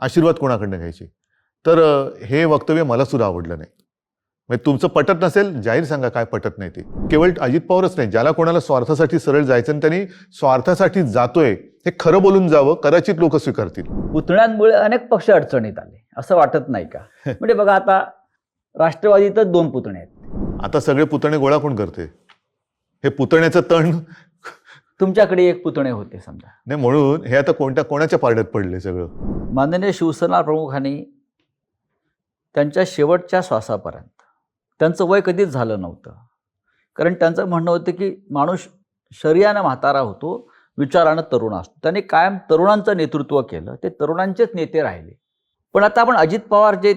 आशीर्वाद कोणाकडनं घ्यायचे? तर हे वक्तव्य मला सुद्धा आवडलं नाही. म्हणजे तुमचं पटत नसेल जाहीर सांगा काय पटत नाही ते. केवळ अजित पवारच नाही ज्याला कोणाला स्वार्थासाठी सरळ जायचं आणि त्यांनी स्वार्थासाठी जातोय हे खरं बोलून जावं कदाचित लोक स्वीकारतील. पुतण्यांमुळे अनेक पक्ष अडचणीत आले असं वाटत नाही का? म्हणजे बघा आता राष्ट्रवादीतच दोन पुतणे आहेत. आता सगळे पुतणे गोळा कोण करते हे पुतण्याचं तण तुमच्याकडे एक पुतणे होते समजा. नाही म्हणून हे आता कोणत्या कोणाच्या पारड्यात पडले सगळं? माननीय शिवसेना प्रमुखांनी त्यांच्या शेवटच्या श्वासापर्यंत त्यांचं वय कधीच झालं नव्हतं. कारण त्यांचं म्हणणं होतं की माणूस शरीरानं म्हातारा होतो विचारानं तरुण असतो. त्यांनी कायम तरुणांचं नेतृत्व केलं ते तरुणांचेच नेते राहिले. पण आता आपण अजित पवार जे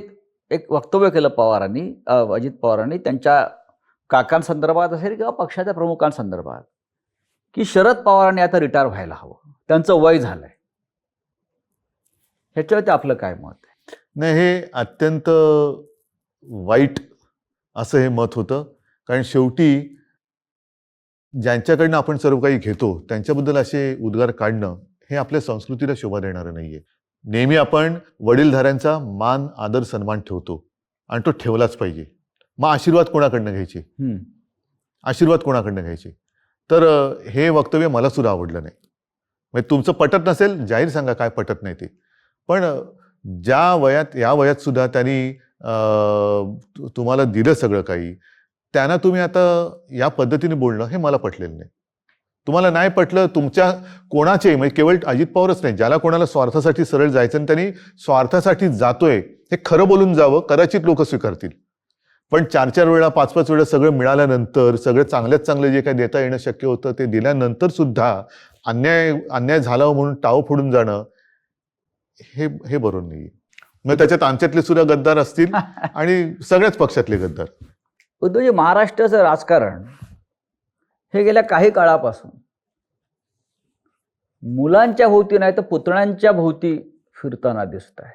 एक वक्तव्य केलं पवारांनी अजित पवारांनी त्यांच्या काकांसंदर्भात असेल किंवा पक्षाच्या प्रमुखांसंदर्भात की शरद पवारांनी आता रिटायर व्हायला हवं. त्यांचं वय झालंय. ह्याच्यावरती आपलं काय मत आहे? नाही हे अत्यंत वाईट असं हे मत होतं. कारण शेवटी ज्यांच्याकडनं आपण सर्व काही घेतो त्यांच्याबद्दल असे उद्गार काढणं हे आपल्या संस्कृतीला शोभा देणारं नाहीये. नेहमी आपण वडीलधाऱ्यांचा मान आदर सन्मान ठेवतो आणि तो ठेवलाच पाहिजे. मग आशीर्वाद कोणाकडनं घ्यायचे. आशीर्वाद कोणाकडनं घ्यायचे? तर हे वक्तव्य मला सुद्धा आवडलं नाही. म्हणजे तुमचं पटत नसेल जाहीर सांगा काय पटत नाही ते. पण ज्या वयात या वयात सुद्धा त्यांनी तुम्हाला दिलं सगळं काही त्यांना तुम्ही आता या पद्धतीने बोलणं हे मला पटलेलं नाही. तुम्हाला नाही पटलं तुमच्या कोणाचे म्हणजे केवळ अजित पवारच नाही ज्याला कोणाला स्वार्थासाठी सरळ जायचं आणि त्यांनी स्वार्थासाठी जातोय हे खरं बोलून जावं कदाचित लोक स्वीकारतील. पण चार चार वेळा पाच पाच वेळा सगळं मिळाल्यानंतर सगळं चांगल्यात चांगलं जे काही देता येणं शक्य होतं ते दिल्यानंतर सुद्धा अन्याय अन्याय झाला म्हणून टाव फोडून जाणं हे हे बरोबर नाही मग त्याच्यात आमच्यातले सुद्धा गद्दार असतील आणि सगळ्याच पक्षातले गद्दार. उद्धवजी महाराष्ट्राचं राजकारण हे गेल्या काही काळापासून मुलांच्या भोवती नाही तर पुतण्यांच्या भोवती फिरताना दिसत आहे.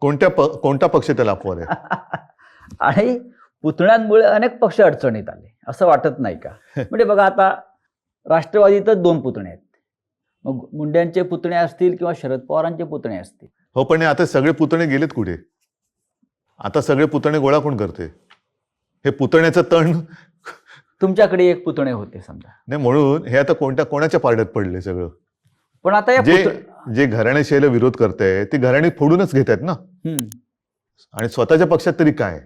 कोणत्या कोणता पक्ष त्याला अपवाद आहे? आणि पुतण्यांमुळे अनेक पक्ष अडचणीत आले. असं वाटत नाही का? म्हणजे बघा आता राष्ट्रवादीतच दोन पुतणे आहेत. मग मुंड्यांचे पुतणे असतील किंवा शरद पवारांचे पुतणे असतील? हो पण आता सगळे पुतणे गेलेत कुठे? आता सगळे पुतणे गोळा कोण करते? हे पुतण्याचं तण तुमच्याकडे एक पुतणे होते समजा. नाही म्हणून हे आता कोणत्या कोणाच्या पारड्यात पडले सगळं? पण आता या जे जे घराण्याशाहीला विरोध करताय ती घराणी फोडूनच घेत आहेत ना. आणि स्वतःच्या पक्षात तरी काय?